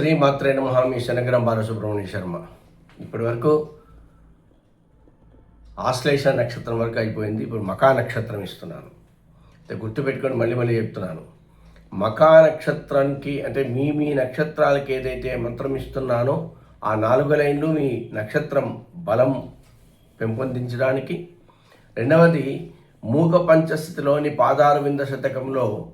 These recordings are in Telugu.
శ్రీ మాత్రే నమ. మీ శనగరం బాలసుబ్రహ్మణ్య శర్మ. ఇప్పటి వరకు ఆశ్లేష నక్షత్రం వరకు అయిపోయింది. ఇప్పుడు మకా నక్షత్రం ఇస్తున్నాను. అయితే గుర్తుపెట్టుకొని మళ్ళీ మళ్ళీ చెప్తున్నాను. మకా నక్షత్రానికి అంటే మీ మీ నక్షత్రాలకి ఏదైతే మంత్రం ఇస్తున్నానో ఆ నాలుగు లైన్లు మీ నక్షత్రం బలం పెంపొందించడానికి. రెండవది మూక పంచస్థితిలోని పాదారు వింద శతకంలో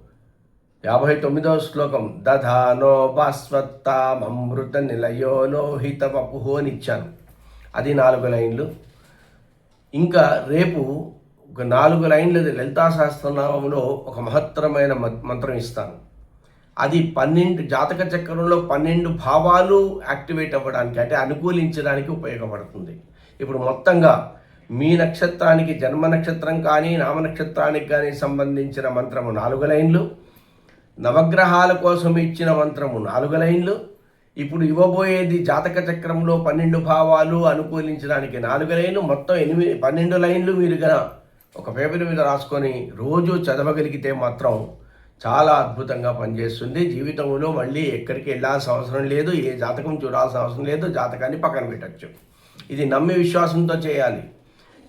యాభై తొమ్మిదవ శ్లోకం. దధానో భాస్వత్తామృత నిలయో లోహిత వపుహు అని ఇచ్చాను అది నాలుగు లైన్లు. ఇంకా రేపు ఒక నాలుగు లైన్లు లలితా సహస్రనామంలో ఒక మహత్తరమైన మంత్రం ఇస్తాను. అది పన్నెండు జాతక చక్రంలో పన్నెండు భావాలు యాక్టివేట్ అవ్వడానికి అంటే అనుకూలించడానికి ఉపయోగపడుతుంది. ఇప్పుడు మొత్తంగా మీ నక్షత్రానికి జన్మ నక్షత్రం కానీ నామ నక్షత్రానికి కానీ సంబంధించిన మంత్రము నాలుగు లైన్లు. నవగ్రహాల కోసం ఇచ్చిన మంత్రము. నాలుగు లైన్లు. ఇప్పుడు ఇవ్వబోయేది జాతక చక్రంలో పన్నెండు భావాలు అనుకూలించడానికి నాలుగు లైన్లు. మొత్తం ఎనిమిది పన్నెండు లైన్లు మీరు గన ఒక పేపర్ మీద రాసుకొని రోజు చదవగలిగితే మాత్రం చాలా అద్భుతంగా పనిచేస్తుంది. జీవితంలో మళ్ళీ ఎక్కడికి వెళ్ళాల్సిన అవసరం లేదు. ఏ జాతకం చూడాల్సిన అవసరం లేదు. జాతకాన్ని పక్కన పెట్టచ్చు. ఇది నమ్మి విశ్వాసంతో చేయాలి.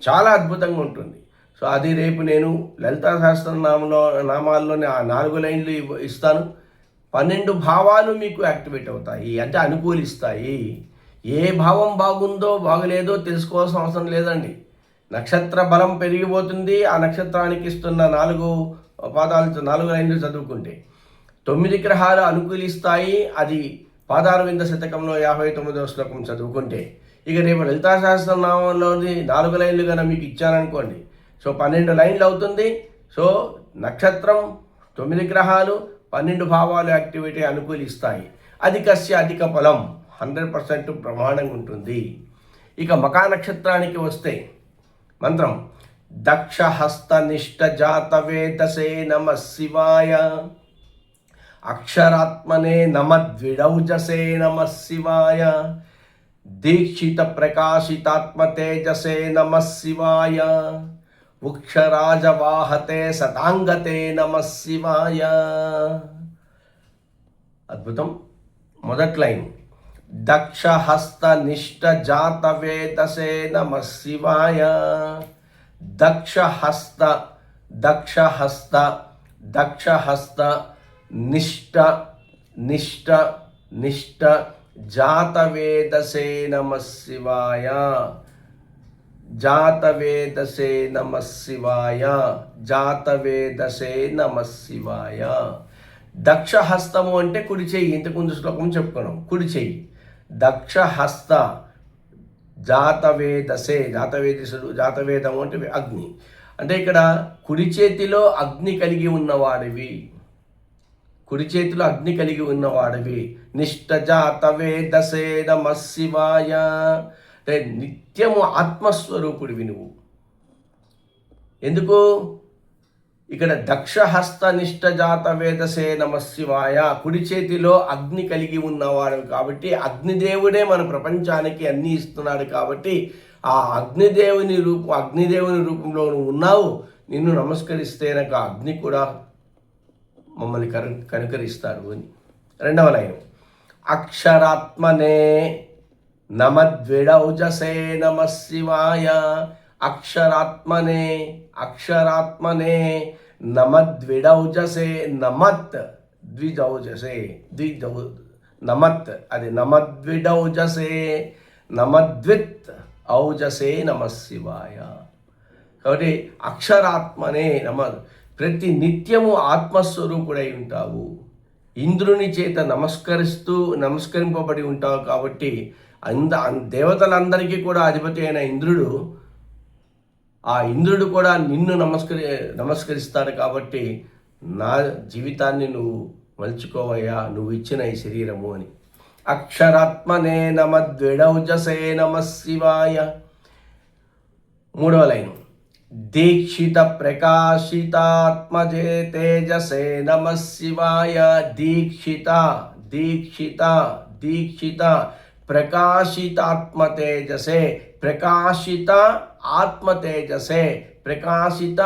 చాలా అద్భుతంగా ఉంటుంది. సో అది రేపు నేను లలితా సహస్రనామంలో నామాల్లోని ఆ నాలుగు లైన్లు ఇవ్వ- ఇస్తాను. పన్నెండు భావాలు మీకు యాక్టివేట్ అవుతాయి అంటే అనుకూలిస్తాయి. ఏ భావం బాగుందో బాగలేదో తెలుసుకోవాల్సిన అవసరం లేదండి. నక్షత్ర బలం పెరిగిపోతుంది ఆ నక్షత్రానికి ఇస్తున్న నాలుగు పాదాలు నాలుగు లైన్లు చదువుకుంటే. తొమ్మిది గ్రహాలు అనుకూలిస్తాయి అది పాదారవింద శతకంలో యాభై తొమ్మిదవ శ్లోకం చదువుకుంటే. ఇక రేపు లలితా సహస్రనామంలోని నాలుగు లైన్లు కన్నా మీకు ఇచ్చారనుకోండి సో పన్నెండు లైన్లు అవుతుంది. సో నక్షత్రం తొమ్మిది గ్రహాలు పన్నెండు భావాలు యాక్టివిటీ అనుకూలిస్తాయి. అధికస్య అధిక ఫలం హండ్రెడ్ పర్సెంట్ ప్రమాణంగా ఉంటుంది. ఇక మకా నక్షత్రానికి వస్తే మంత్రం దక్షహస్త నిష్ట జాత వేదసే నమ శివాయ. అక్షరాత్మనే నమద్విడౌజసే నమ శివాయ. దీక్షిత ప్రకాశితాత్మ తేజసే నమ శివాయ. వృక్షరాజవాహతే సతాంగతే నమ శివాయ అద్భుతం మొదటి లైన్ దక్షహస్త నిష్ట జాత వేదసే నమ శివాయ దక్షహస్త దక్షహస్త దక్షహస్త నిష్ట నిష్ట నిష్ట జాతవేదసే నమ శివాయ జాతవేదసే నమ శివాయ జాతవేదసే నమ శివాయ. దక్షహస్తము అంటే కుడి చెయ్యి ఇంతకుముందు శ్లోకం చెప్పుకున్నాం. కుడి చెయ్యి. దక్షహస్త జాతవేదసే జాతవేదసుడు జాతవేదము అంటే అగ్ని. అంటే ఇక్కడ కుడి చేతిలో అగ్ని కలిగి ఉన్నవాడివి. కుడి చేతిలో అగ్ని కలిగి ఉన్నవాడివి. నిష్ట జాతవేదసే నమ శివాయ. అంటే నిత్యము ఆత్మస్వరూపుడివి నువ్వు. ఎందుకు? ఇక్కడ దక్షహస్త నిష్ట జాత వేదసే నమశివాయ కుడి చేతిలో అగ్ని కలిగి ఉన్నవాడు కాబట్టి అగ్నిదేవుడే మన ప్రపంచానికి అన్ని ఇస్తున్నాడు కాబట్టి ఆ అగ్నిదేవుని రూపం అగ్నిదేవుని రూపంలో నువ్వు ఉన్నావు నిన్ను నమస్కరిస్తే నాకు అగ్ని కూడా మమ్మల్ని కను కనుకరిస్తారు అని. రెండవ లైన్. అక్షరాత్మనే నమద్విడౌజసే నమ శివాయ అక్షరాత్మనే అక్షరాత్మనే నమద్విడౌజసే నమత్ ద్విజౌజసే ద్విజౌ నమత్ అది నమద్విడౌజసే నమద్విత్ ఔజసే నమ శివాయ కాబట్టి అక్షరాత్మనే నమ ప్రతి నిత్యము ఆత్మస్వరూపుడై ఉంటావు. ఇంద్రుని చేత నమస్కరిస్తూ నమస్కరింపబడి ఉంటావు కాబట్టి అంద దేవతలందరికీ కూడా అధిపతి అయిన ఇంద్రుడు ఆ ఇంద్రుడు కూడా నిన్ను నమస్కరి నమస్కరిస్తాడు కాబట్టి నా జీవితాన్ని నువ్వు మలుచుకోవయ్యా నువ్వు ఇచ్చిన ఈ శరీరము అని. అక్షరాత్మనే నమ ద్విడౌజసే నమ శివాయ. మూడవ లైను. దీక్షిత ప్రకాశితాత్మజే తేజసే నమ శివాయ. దీక్షిత దీక్షిత దీక్షిత. ప్రకాశితాత్మ తేజసే ప్రకాశిత ఆత్మ తేజసే ప్రకాశిత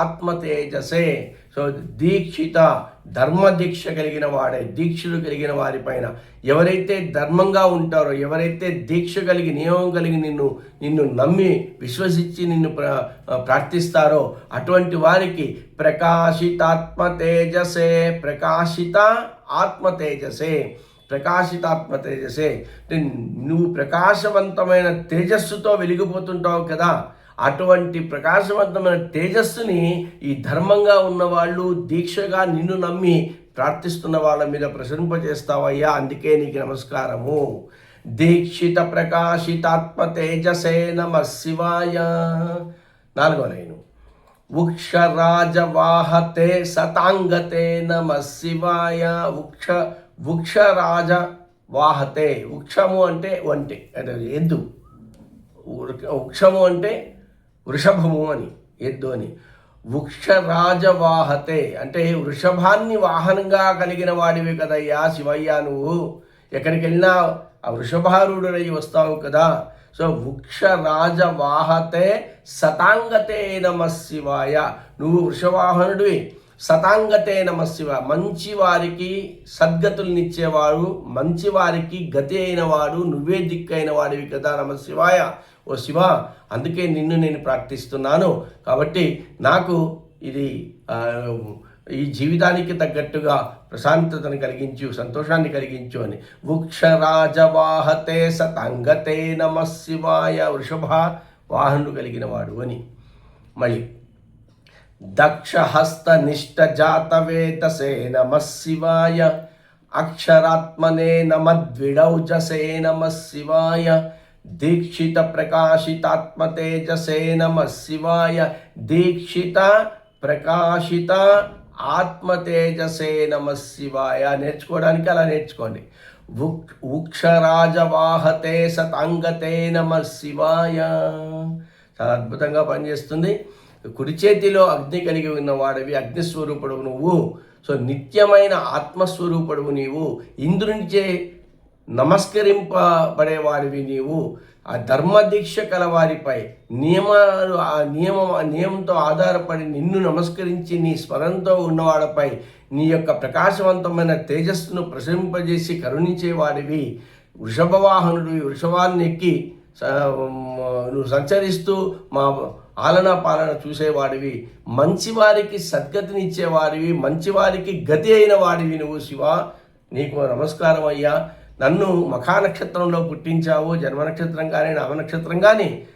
ఆత్మతేజసే. సో దీక్షిత ధర్మ దీక్ష కలిగిన వాడే దీక్షలు కలిగిన వారిపైన ఎవరైతే ధర్మంగా ఉంటారో ఎవరైతే దీక్ష కలిగి నియమం కలిగి నిన్ను నిన్ను నమ్మి విశ్వసించి నిన్ను ప్ర ప్రార్థిస్తారో అటువంటి వారికి ప్రకాశితాత్మ తేజసే ప్రకాశిత ఆత్మ తేజసే ప్రకాశితాత్మ తేజసే నువ్వు ప్రకాశవంతమైన తేజస్సుతో వెలిగిపోతుంటావు కదా. అటువంటి ప్రకాశవంతమైన తేజస్సుని ఈ ధర్మంగా ఉన్నవాళ్ళు దీక్షగా నిన్ను నమ్మి ప్రార్థిస్తున్న వాళ్ళ మీద ప్రసరింపజేస్తావయ్యా. అందుకే నీకు నమస్కారము. దీక్షిత ప్రకాశితాత్మ తేజసే నమ శివాయ. నాలుగో లైను. వృక్షరాజవాహతే సతాంగతే నమ శివాయ. వృక్ష వృక్షరాజ వాహతే వృక్షము అంటే వంటి అంటే ఎద్దు. వృక్షము అంటే వృషభము అని ఎద్దు అని. వృక్షరాజవాహతే అంటే వృషభాన్ని వాహనంగా కలిగిన వాడివి కదయ్యా శివయ్య నువ్వు. ఎక్కడికి వెళ్ళినా ఆ వృషభారుడై వస్తావు కదా. సో వృక్షరాజవాహతే సతాంగతే నమ శివాయ. నువ్వు వృషవాహనుడివి సతాంగతే నమశివ. మంచివారికి మంచి వారికి మంచి వారికి గతి అయిన వాడు నువ్వే దిక్కైన వాడివి కదా నమశివాయ. ఓ శివ అందుకే నిన్ను నేను ప్రార్థిస్తున్నాను. కాబట్టి నాకు ఇది ఈ జీవితానికి తగ్గట్టుగా ప్రశాంతతను కలిగించు సంతోషాన్ని కలిగించు అని. వృక్షరాజవాహతే సతంగతే నమ శివాయ వృషభ వాహనుడు కలిగిన వాడు అని. మళ్ళీ దక్షహస్త నిష్ట జాతవేతసే నమ శివాయ అక్షరాత్మనే నమద్విడౌజసే నమ శివాయ దీక్షిత ప్రకాశితాత్మతేజసే నమ శివాయ దీక్షిత ప్రకాశిత ఆత్మ నమ శివాయ నేర్చుకోవడానికి అలా నేర్చుకోండి. వృక్షరాజవాహతే సతాంగతే నమ శివాయ చాలా అద్భుతంగా పనిచేస్తుంది. కుడి చేతిలో అగ్ని కలిగి ఉన్న వాడివి అగ్నిస్వరూపుడు నువ్వు. సో నిత్యమైన ఆత్మస్వరూపుడు నీవు. ఇంద్రునిచే నమస్కరింపబడేవాడివి నీవు. ఆ ధర్మదీక్ష కల వారిపై నియమాలు ఆ నియమం ఆ నియమంతో ఆధారపడి నిన్ను నమస్కరించి నీ స్వరంతో ఉన్నవాడిపై నీ యొక్క ప్రకాశవంతమైన తేజస్సును ప్రసరింపజేసి కరుణించేవాడివి. వృషభవాహనుడు వృషభాన్ని ఎక్కి నువ్వు సంచరిస్తూ మా ఆలన పాలన చూసేవాడివి. మంచివారికి సద్గతినిచ్చేవాడివి మంచివారికి గతి అయిన వాడివి నువ్వు శివ. నీకు నమస్కారం అయ్యా. నన్ను మఖా నక్షత్రంలో పుట్టించావు. జన్మ నక్షత్రం కానీ నామ నక్షత్రం కానీ.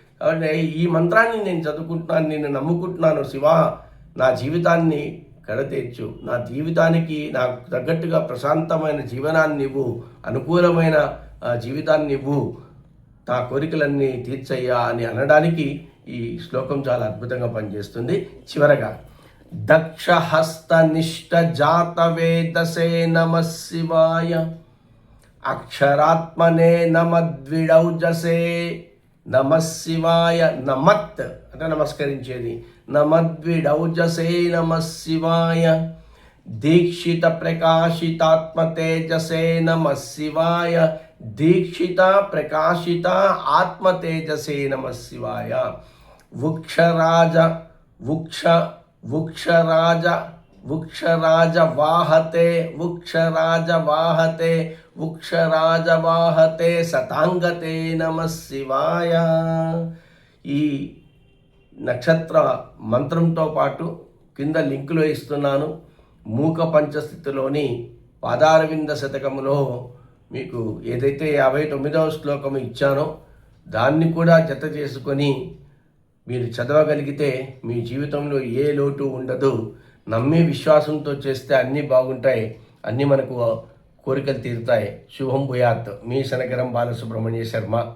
ఈ మంత్రాన్ని నేను చదువుకుంటున్నాను నిన్ను నమ్ముకుంటున్నాను శివ. నా జీవితాన్ని కడతీర్చు. నా జీవితానికి నాకు తగ్గట్టుగా ప్రశాంతమైన జీవనాన్ని ఇవ్వు. అనుకూలమైన జీవితాన్ని ఇవ్వు. నా కోరికలన్నీ తీర్చయ్యా అని అనడానికి ఈ శ్లోకం చాలా అద్భుతంగా పనిచేస్తుంది. చివరగా దక్షహస్త నిష్ట జాత వేదసే నమ శివాయ అక్షరాత్మనే నమద్విడౌజసే నమ శివాయ నమత్ అంటే నమస్కరించేది. నమద్విడౌజసే నమ శివాయ దీక్షిత ప్రకాశితాత్మ తేజసే నమ శివాయ దీక్షిత ప్రకాశిత ఆత్మ తేజసే నమ శివాయ వృక్షరాజ వృక్ష వృక్షరాజ వృక్షరాజ వాహతే వృక్షరాజ వాహతే వృక్షరాజ వాహతే శతాంగతే నమ శివాయ. ఈ నక్షత్ర మంత్రంతో పాటు కింద లింకులో ఇస్తున్నాను. మూక పంచస్థితిలోని పాదారవింద శతకములో మీకు ఏదైతే యాభై తొమ్మిదవ శ్లోకం ఇచ్చానో దాన్ని కూడా జత చేసుకొని మీరు చదవగలిగితే మీ జీవితంలో ఏ లోటు ఉండదు. నమ్మి విశ్వాసంతో చేస్తే అన్నీ బాగుంటాయి. అన్నీ మనకు కోరికలు తీరుతాయి. శుభం భూయాత్. మీ శనగరం బాలసుబ్రహ్మణ్య శర్మ.